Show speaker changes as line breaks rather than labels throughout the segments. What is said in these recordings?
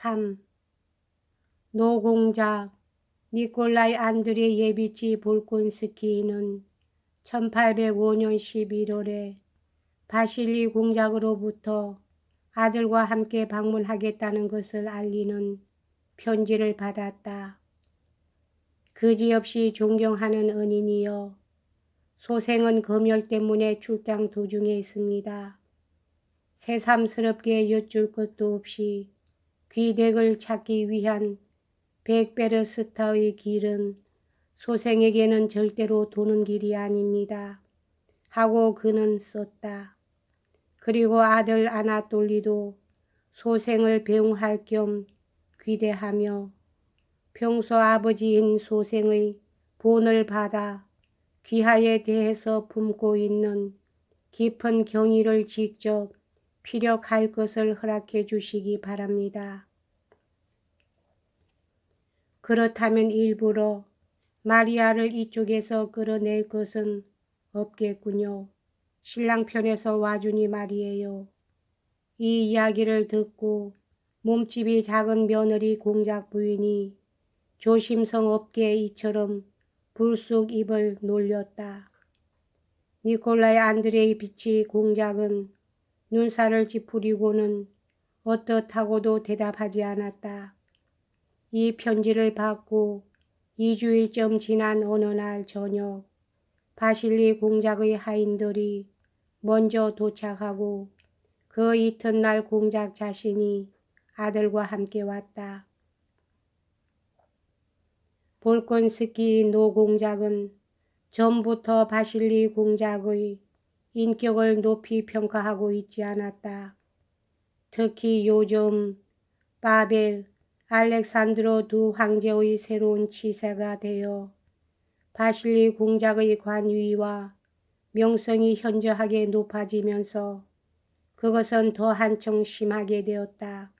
3. 노공작 니콜라이 안드레 예비치 볼콘스키는 1805년 11월에 바실리 공작으로부터 아들과 함께 방문하겠다는 것을 알리는 편지를 받았다. 그지없이 존경하는 은인이여 소생은 검열 때문에 출장 도중에 있습니다. 새삼스럽게 여쭐 것도 없이 귀댁을 찾기 위한 백베르스타의 길은 소생에게는 절대로 도는 길이 아닙니다. 하고 그는 썼다. 그리고 아들 아나톨리도 소생을 배웅할 겸 귀대하며 평소 아버지인 소생의 본을 받아 귀하에 대해서 품고 있는 깊은 경의를 직접 피력할 것을 허락해 주시기 바랍니다. 그렇다면 일부러 마리아를 이쪽에서 끌어낼 것은 없겠군요. 신랑 편에서 와주니 말이에요. 이 이야기를 듣고 몸집이 작은 며느리 공작 부인이 조심성 없게 이처럼 불쑥 입을 놀렸다. 니콜라이 안드레이 비치 공작은 눈살을 찌푸리고는 어떻다고도 대답하지 않았다. 이 편지를 받고 2주일쯤 지난 어느 날 저녁 바실리 공작의 하인들이 먼저 도착하고 그 이튿날 공작 자신이 아들과 함께 왔다. 볼콘스키 노 공작은 전부터 바실리 공작의 인격을 높이 평가하고 있지 않았다. 특히 요즘 바벨, 알렉산드로 두 황제의 새로운 치세가 되어 바실리 공작의 관위와 명성이 현저하게 높아지면서 그것은 더 한층 심하게 되었다.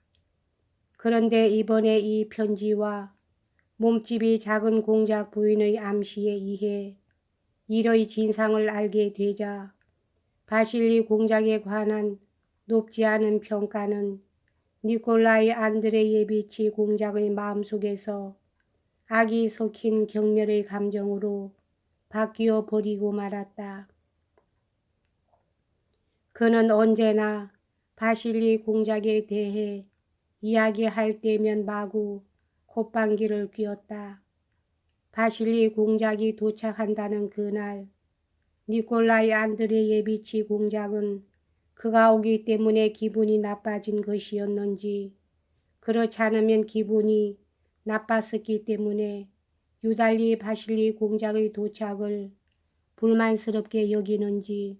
그런데 이번에 이 편지와 몸집이 작은 공작 부인의 암시에 의해 이의 진상을 알게 되자 바실리 공작에 관한 높지 않은 평가는 니콜라이 안드레예비치 공작의 마음속에서 악이 섞인 경멸의 감정으로 바뀌어 버리고 말았다. 그는 언제나 바실리 공작에 대해 이야기할 때면 마구 콧방귀를 뀌었다. 바실리 공작이 도착한다는 그날 니콜라이 안드레예비치 공작은 그가 오기 때문에 기분이 나빠진 것이었는지 그렇지 않으면 기분이 나빴었기 때문에 유달리 바실리 공작의 도착을 불만스럽게 여기는지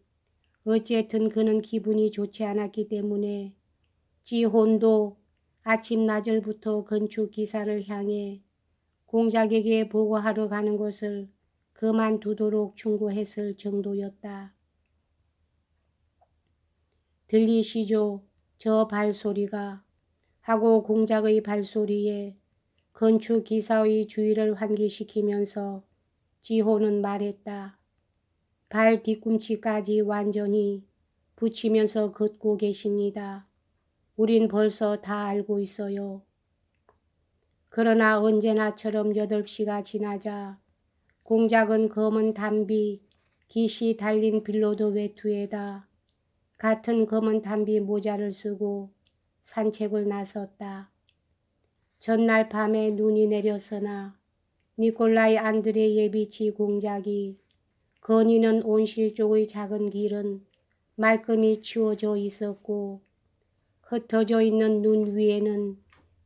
어쨌든 그는 기분이 좋지 않았기 때문에 지혼도 아침 낮을부터 건축 기사를 향해 공작에게 보고하러 가는 것을 그만두도록 충고했을 정도였다. 들리시죠? 저 발소리가 하고 공작의 발소리에 건축 기사의 주의를 환기시키면서 지호는 말했다. 발 뒤꿈치까지 완전히 붙이면서 걷고 계십니다. 우린 벌써 다 알고 있어요. 그러나 언제나처럼 8시가 지나자 공작은 검은 담비, 깃이 달린 빌로드 외투에다 같은 검은 담비 모자를 쓰고 산책을 나섰다. 전날 밤에 눈이 내렸으나 니콜라이 안드레 예비치 공작이 거니는 온실 쪽의 작은 길은 말끔히 치워져 있었고 흩어져 있는 눈 위에는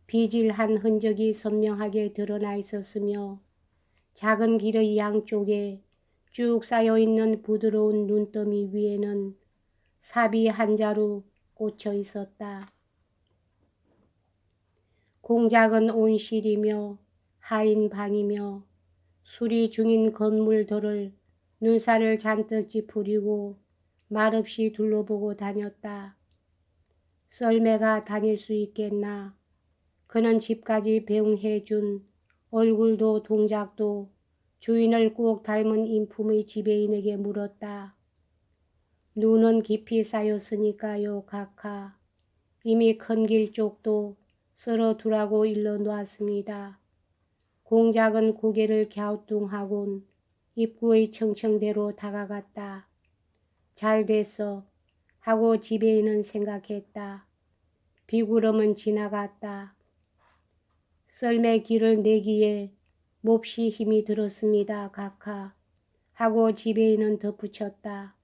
비질한 흔적이 선명하게 드러나 있었으며 작은 길의 양쪽에 쭉 쌓여 있는 부드러운 눈더미 위에는 삽이 한 자루 꽂혀 있었다. 공작은 온실이며 하인 방이며 수리 중인 건물들을 눈살을 잔뜩 찌푸리고 말없이 둘러보고 다녔다. 썰매가 다닐 수 있겠나. 그는 집까지 배웅해 준 얼굴도 동작도 주인을 꼭 닮은 인품의 지배인에게 물었다. 눈은 깊이 쌓였으니까요, 각하. 이미 큰 길 쪽도 썰어 두라고 일러 놓았습니다. 공작은 고개를 갸우뚱하곤 입구의 청청대로 다가갔다. 잘 됐어 하고 지배인은 생각했다. 비구름은 지나갔다. 썰매 길을 내기에 몹시 힘이 들었습니다. 각하 하고 지배인은 덧붙였다.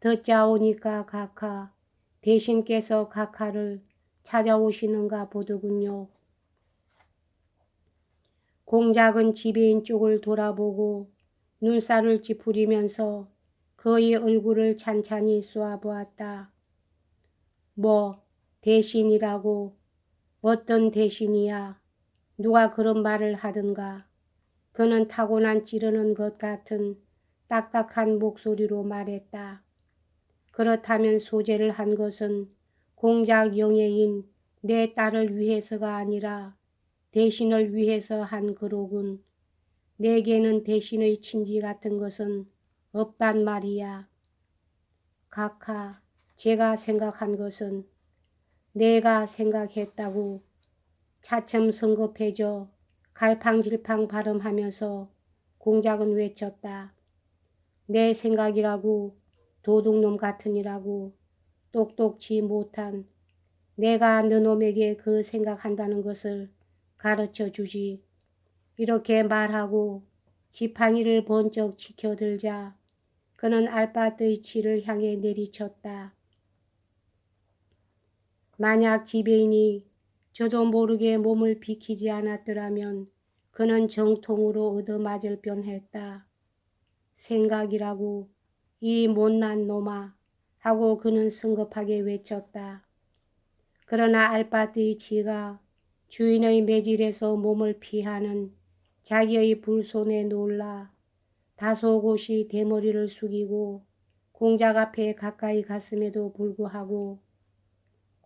듣자오니까 각하 대신께서 각하를 찾아오시는가 보더군요. 공작은 지배인 쪽을 돌아보고 눈살을 찌푸리면서 그의 얼굴을 찬찬히 쏘아보았다. 뭐 대신이라고 어떤 대신이야 누가 그런 말을 하든가 그는 타고난 찌르는 것 같은 딱딱한 목소리로 말했다. 그렇다면 소재를 한 것은 공작 영예인 내 딸을 위해서가 아니라 대신을 위해서 한 그로군. 내게는 대신의 친지 같은 것은 없단 말이야. 각하, 제가 생각한 것은 내가 생각했다고 차츰 성급해져 갈팡질팡 발음하면서 공작은 외쳤다. 내 생각이라고 도둑놈 같으니라고 똑똑지 못한 내가 너놈에게 그 생각한다는 것을 가르쳐 주지. 이렇게 말하고 지팡이를 번쩍 지켜들자 그는 알바트의 치를 향해 내리쳤다. 만약 지배인이 저도 모르게 몸을 비키지 않았더라면 그는 정통으로 얻어맞을 뻔했다. 생각이라고 이 못난 놈아 하고 그는 성급하게 외쳤다. 그러나 알바트의 치가 주인의 매질에서 몸을 피하는 자기의 불손에 놀라 다소 곳이 대머리를 숙이고 공작 앞에 가까이 갔음에도 불구하고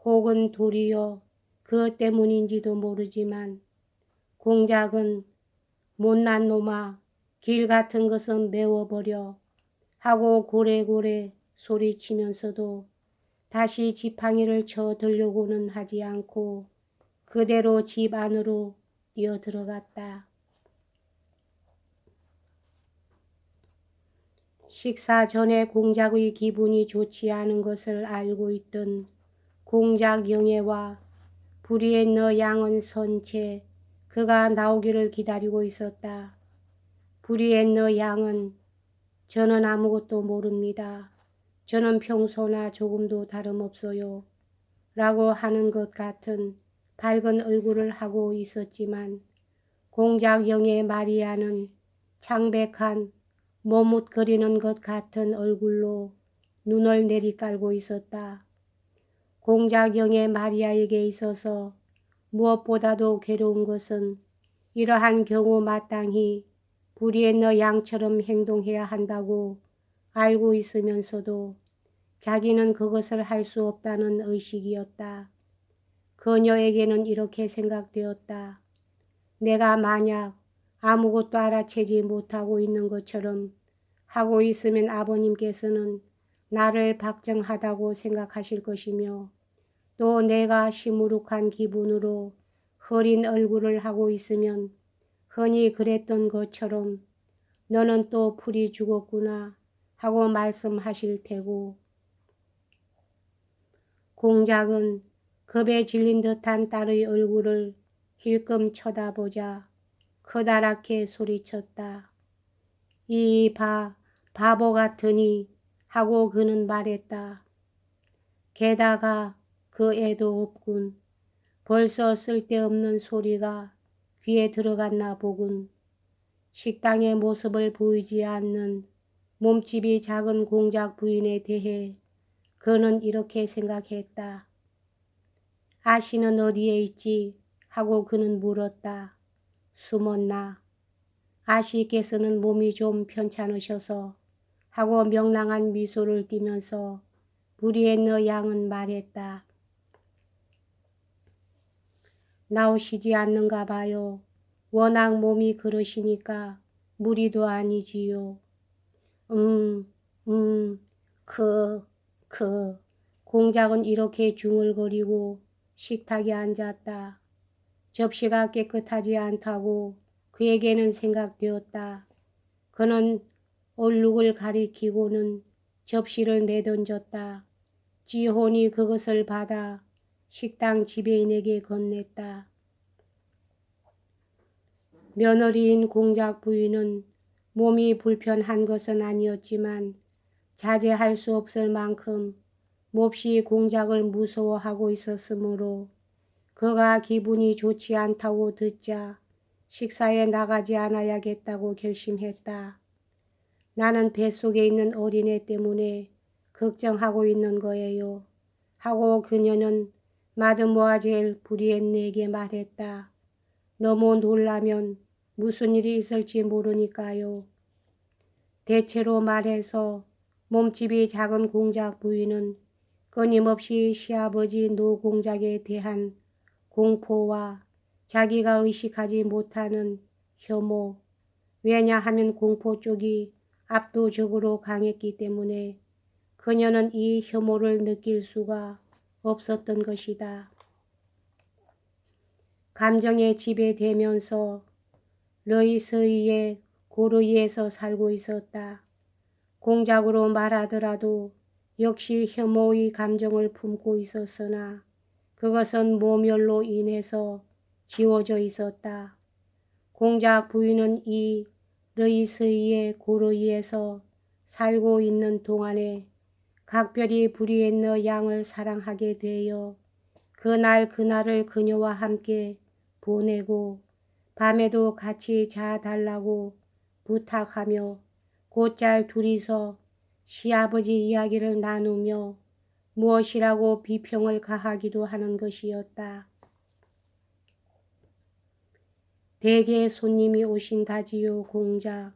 혹은 도리어 그것 때문인지도 모르지만 공작은 못난 놈아 길 같은 것은 메워버려 하고 고래고래 소리치면서도 다시 지팡이를 쳐 들려고는 하지 않고 그대로 집 안으로 뛰어 들어갔다. 식사 전에 공작의 기분이 좋지 않은 것을 알고 있던 공작 영예와 불의의 너 양은 선체 그가 나오기를 기다리고 있었다. 불의의 너 양은 저는 아무것도 모릅니다. 저는 평소나 조금도 다름없어요. 라고 하는 것 같은 밝은 얼굴을 하고 있었지만 공작 영의 마리아는 창백한 머뭇거리는 것 같은 얼굴로 눈을 내리깔고 있었다. 공작영의 마리아에게 있어서 무엇보다도 괴로운 것은 이러한 경우 마땅히 불의의 너 양처럼 행동해야 한다고 알고 있으면서도 자기는 그것을 할 수 없다는 의식이었다. 그녀에게는 이렇게 생각되었다. 내가 만약 아무것도 알아채지 못하고 있는 것처럼 하고 있으면 아버님께서는 나를 박정하다고 생각하실 것이며 또 내가 시무룩한 기분으로 흐린 얼굴을 하고 있으면 흔히 그랬던 것처럼 너는 또 풀이 죽었구나 하고 말씀하실 테고 공작은 겁에 질린 듯한 딸의 얼굴을 힐끔 쳐다보자 커다랗게 소리쳤다. 이 바, 바보 같으니 하고 그는 말했다. 게다가 그 애도 없군. 벌써 쓸데없는 소리가 귀에 들어갔나 보군. 식당의 모습을 보이지 않는 몸집이 작은 공작 부인에 대해 그는 이렇게 생각했다. 아씨는 어디에 있지? 하고 그는 물었다. 숨었나? 아씨께서는 몸이 좀 편찮으셔서 하고 명랑한 미소를 띠면서 무리의 너 양은 말했다. 나오시지 않는가 봐요. 워낙 몸이 그러시니까 무리도 아니지요. 음, 음, 그, 그. 공작은 이렇게 중얼거리고 식탁에 앉았다. 접시가 깨끗하지 않다고 그에게는 생각되었다. 그는 얼룩을 가리키고는 접시를 내던졌다. 지혼이 그것을 받아 식당 지배인에게 건넸다. 며느리인 공작 부인은 몸이 불편한 것은 아니었지만 자제할 수 없을 만큼 몹시 공작을 무서워하고 있었으므로 그가 기분이 좋지 않다고 듣자 식사에 나가지 않아야겠다고 결심했다. 나는 뱃속에 있는 어린애 때문에 걱정하고 있는 거예요. 하고 그녀는 마드모아젤 브리엔네에게 말했다. 너무 놀라면 무슨 일이 있을지 모르니까요. 대체로 말해서 몸집이 작은 공작 부인은 끊임없이 시아버지 노 공작에 대한 공포와 자기가 의식하지 못하는 혐오, 왜냐하면 공포 쪽이 압도적으로 강했기 때문에 그녀는 이 혐오를 느낄 수가 없었던 것이다. 감정에 지배되면서 러이스의 고르이에서 살고 있었다. 공작으로 말하더라도 역시 혐오의 감정을 품고 있었으나 그것은 모멸로 인해서 지워져 있었다. 공작 부인은 이 러이스의 고르이에서 살고 있는 동안에 각별히 브리엔너 양을 사랑하게 되어 그날 그날을 그녀와 함께 보내고 밤에도 같이 자달라고 부탁하며 곧잘 둘이서 시아버지 이야기를 나누며 무엇이라고 비평을 가하기도 하는 것이었다. 대개 손님이 오신다지요 공작.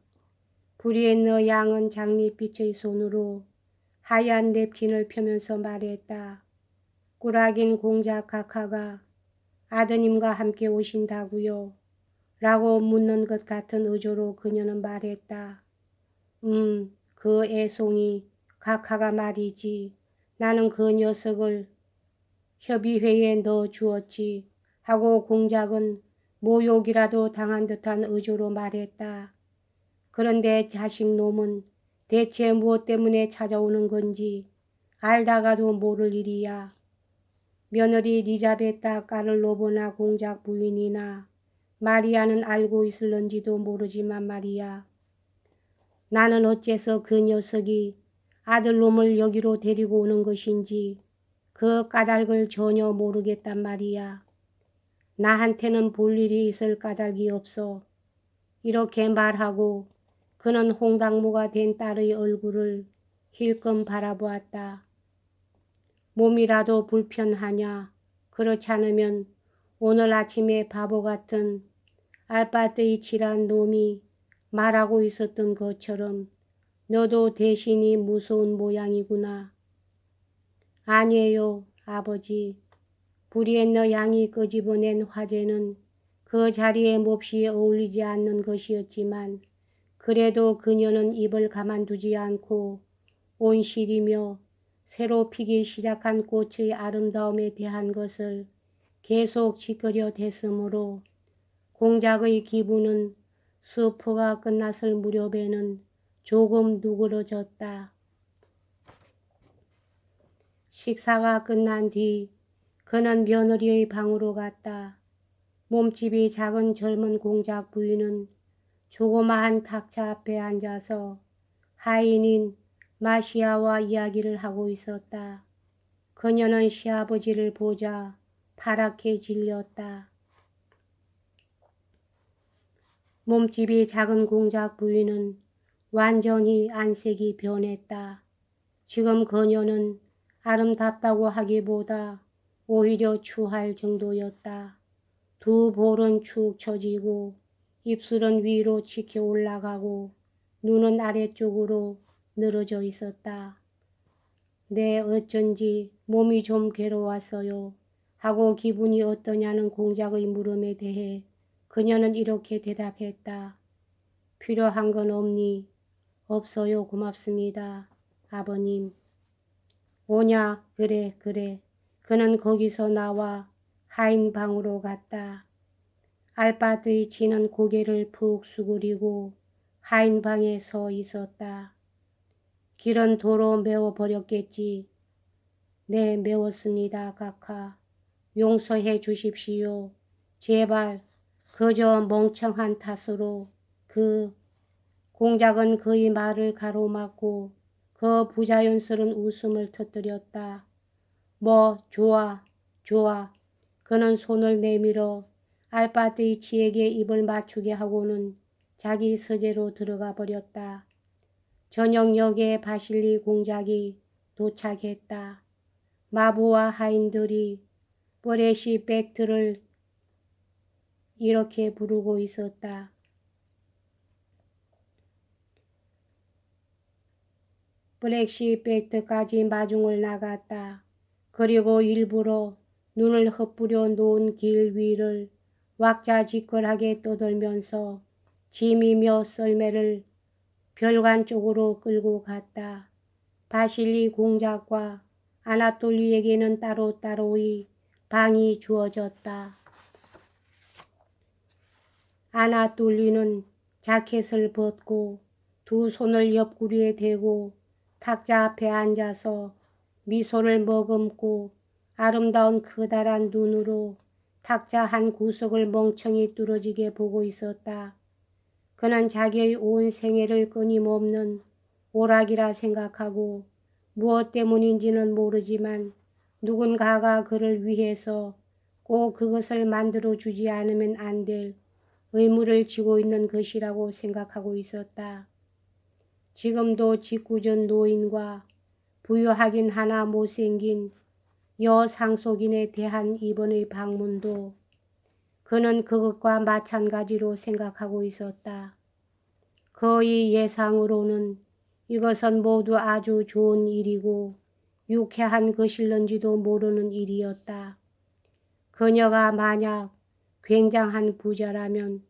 브리엔너 양은 장밋빛의 손으로 하얀 냅킨을 펴면서 말했다. 꾸락인 공작 카카가 아드님과 함께 오신다고요? 라고 묻는 것 같은 의조로 그녀는 말했다. 음, 그 애송이 카카가 말이지. 나는 그 녀석을 협의회에 넣어 주었지. 하고 공작은 모욕이라도 당한 듯한 의조로 말했다. 그런데 자식 놈은 대체 무엇 때문에 찾아오는 건지 알다가도 모를 일이야. 며느리 리자베타 까를로보나 공작 부인이나 마리아는 알고 있을런지도 모르지만 말이야. 나는 어째서 그 녀석이 아들놈을 여기로 데리고 오는 것인지 그 까닭을 전혀 모르겠단 말이야. 나한테는 볼 일이 있을 까닭이 없어. 이렇게 말하고 그는 홍당무가 된 딸의 얼굴을 힐끔 바라보았다. 몸이라도 불편하냐? 그렇지 않으면 오늘 아침에 바보 같은 알바데이치란 놈이 말하고 있었던 것처럼 너도 대신이 무서운 모양이구나. 아니에요, 아버지. 브리엔너 양이 끄집어낸 화제는 그 자리에 몹시 어울리지 않는 것이었지만 그래도 그녀는 입을 가만두지 않고 온실이며 새로 피기 시작한 꽃의 아름다움에 대한 것을 계속 지켜려 댔으므로 공작의 기분은 수포가 끝났을 무렵에는 조금 누그러졌다. 식사가 끝난 뒤 그는 며느리의 방으로 갔다. 몸집이 작은 젊은 공작 부인은 조그마한 탁차 앞에 앉아서 하인인 마시아와 이야기를 하고 있었다. 그녀는 시아버지를 보자 파랗게 질렸다. 몸집이 작은 공작 부인은 완전히 안색이 변했다. 지금 그녀는 아름답다고 하기보다 오히려 추할 정도였다. 두 볼은 축 처지고 입술은 위로 치켜 올라가고 눈은 아래쪽으로 늘어져 있었다. 네, 어쩐지 몸이 좀 괴로웠어요. 하고 기분이 어떠냐는 공작의 물음에 대해 그녀는 이렇게 대답했다. 필요한 건 없니? 없어요. 고맙습니다. 아버님. 오냐? 그래, 그래. 그는 거기서 나와 하인 방으로 갔다. 알바드의 치는 고개를 푹 수그리고 하인 방에 서 있었다. 길은 도로 메워버렸겠지. 네, 메웠습니다, 카카. 용서해 주십시오. 제발, 그저 멍청한 탓으로 그 공작은 그의 말을 가로막고 그 부자연스런 웃음을 터뜨렸다. 뭐, 좋아, 좋아. 그는 손을 내밀어 알바데이치에게 입을 맞추게 하고는 자기 서재로 들어가 버렸다. 저녁역에 바실리 공작이 도착했다. 마부와 하인들이 버레시 백트를 이렇게 부르고 있었다. 블랙시 백트까지 마중을 나갔다. 그리고 일부러 눈을 흩뿌려 놓은 길 위를 왁자지껄하게 떠돌면서 짐이며 썰매를 별관 쪽으로 끌고 갔다. 바실리 공작과 아나톨리에게는 따로따로의 방이 주어졌다. 아나톨리는 자켓을 벗고 두 손을 옆구리에 대고 탁자 앞에 앉아서 미소를 머금고 아름다운 커다란 눈으로 탁자 한 구석을 멍청이 뚫어지게 보고 있었다. 그는 자기의 온 생애를 끊임없는 오락이라 생각하고 무엇 때문인지는 모르지만 누군가가 그를 위해서 꼭 그것을 만들어 주지 않으면 안 될 의무를 지고 있는 것이라고 생각하고 있었다. 지금도 직구전 노인과 부유하긴 하나 못생긴 여상속인에 대한 이번의 방문도 그는 그것과 마찬가지로 생각하고 있었다. 그의 예상으로는 이것은 모두 아주 좋은 일이고 유쾌한 것일런지도 모르는 일이었다. 그녀가 만약 굉장한 부자라면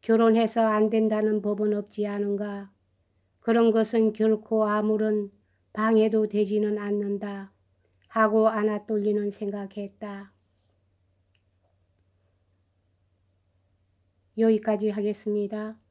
결혼해서 안 된다는 법은 없지 않은가. 그런 것은 결코 아무런 방해도 되지는 않는다. 하고 아나톨리는 생각했다. 여기까지 하겠습니다.